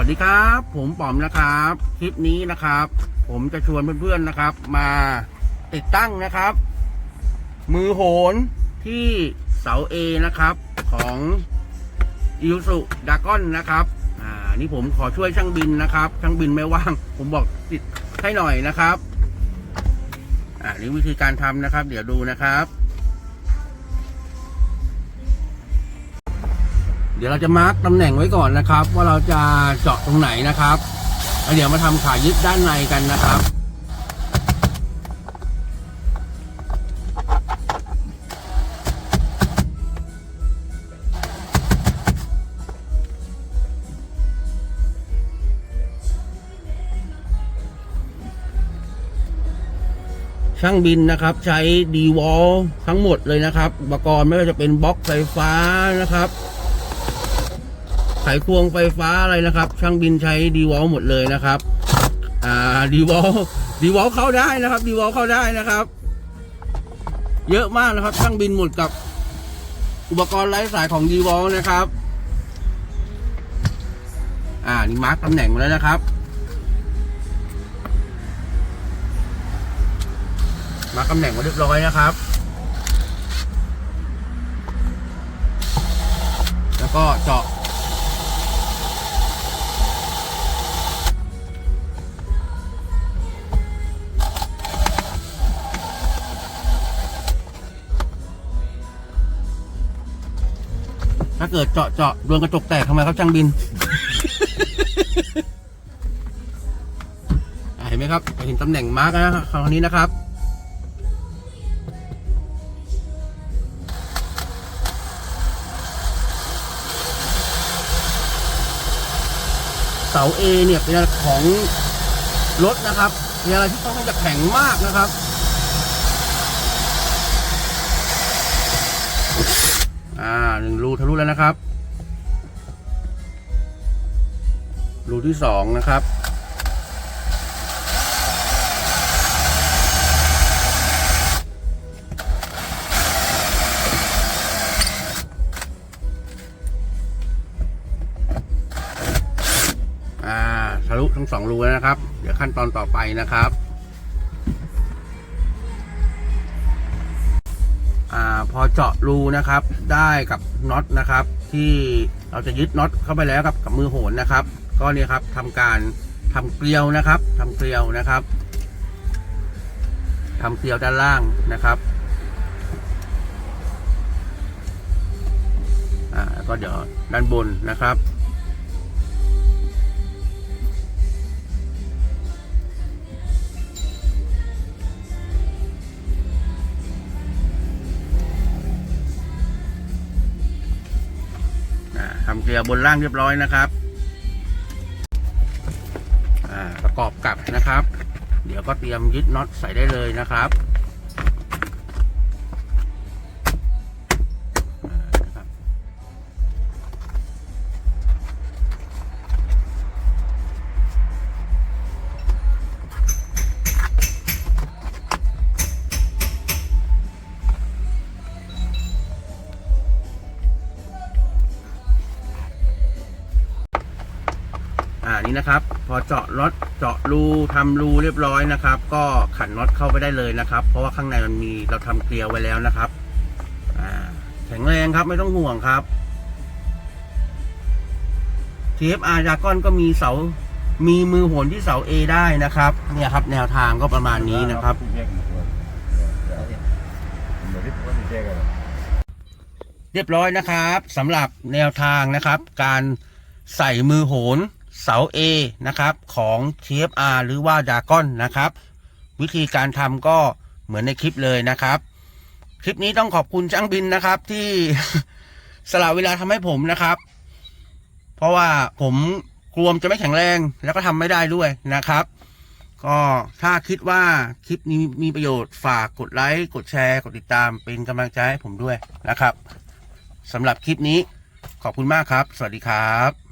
วัสดีครับ ผมป๋อมนะครับ คลิปนี้นะครับ ผมจะชวนเพื่อนๆนะครับ มาติดตั้งนะครับ มือโหนที่เสา A นะครับ ของอิวสุดากอนนะครับอ่านี่ผมขอช่วยช่างบินนะครับ ช่างบินไม่ว่าง ผมบอกติดให้หน่อยนะครับอ่านี่วิธีการทำนะครับ เดี๋ยวดูนะครับ เดี๋ยวเราจะมาร์กตำแหน่งไว้ก่อนนะครับ ว่าเราจะเจาะตรงไหนนะครับแล้วเดี๋ยวมาทำขายึดด้านในกันนะครับช่างบินนะครับใช้ดีวอลทั้งหมดเลยนะครับ อุปกรณ์ไม่ว่าจะเป็นบล็อกไฟฟ้านะครับ ไขควงไฟฟ้าอะไรนะครับ ช่างบินใช้ดีวอลหมดเลยนะครับอ่าดีวอลดีวอลเข้าได้นะครับดีวอลเข้าได้นะครับ เยอะมากนะครับ ช่างบินหมดกับอุปกรณ์ไร้สายของดีวอลนะครับ อ่านี่มาร์กตำแหน่งมาแล้วนะครับมาร์กตำแหน่งมาเรียบร้อยนะครับ แล้วก็เจาะ ถ้าเกิดเจาะเจาะโดนกระจกแตกทำไมครับช่างบิน เห็นไหมครับเห็นตำแหน่งมาร์กนะครับคราวนี้นะครับเสา A เนี่ยเป็นของรถนะครับเป็นอะไรที่ต้องจะแข็งมากนะครับ อ่าหนึ่งรูทะลุแล้วนะครับ รูที่สองนะครับ อ่าทะลุทั้งสองรูแล้วนะครับ เดี๋ยวขั้นตอนต่อไปนะครับ อพอเจาะรูนะครับ ได้กับน็อตนะครับ ที่เราจะยึดน็อตเข้าไปแล้วกับกับมือโหนนะครับ ก็เนี่ยครับทำการทำเกลียวนะครับทำเกลียวนะครับทำเกลียวด้านล่างนะครับอ่าแล้วก็เดี๋ยวด้านบนนะครับ เกลียวบนล่างเรียบร้อยนะครับอ่าประกอบกับนะครับ เดี๋ยวก็เตรียมยึดน็อตใส่ได้เลยนะครับ อ่านี่นะครับ พอเจาะน็อตเจาะรูทำรูเรียบร้อยนะครับ ก็ขันน็อตเข้าไปได้เลยนะครับ เพราะว่าข้างในมันมีเราทำเกลียวไว้แล้วนะครับอ่าแข็งแรงครับไม่ต้องห่วงครับ TFR ดากอนก็มีเสา มีมือโหนที่เสา A ได้นะครับ เนี่ยครับ แนวทางก็ประมาณนี้นะครับ เรียบร้อยนะครับสำหรับแนวทางนะครับ การใส่มือโหน เสา A นะครับของ TFR หรือว่าดากอนนะครับ วิธีการทำก็เหมือนในคลิปเลยนะครับ คลิปนี้ต้องขอบคุณช่างบินนะครับที่สละเวลาทำให้ผมนะครับ เพราะว่าผมกลัวจะไม่แข็งแรงแล้วก็ทำไม่ได้ด้วยนะครับ ก็ถ้าคิดว่าคลิปนี้มีประโยชน์ฝากกดไลค์กดแชร์กดติดตามเป็นกำลังใจให้ผมด้วยนะครับสำหรับคลิปนี้ขอบคุณมากครับ สวัสดีครับ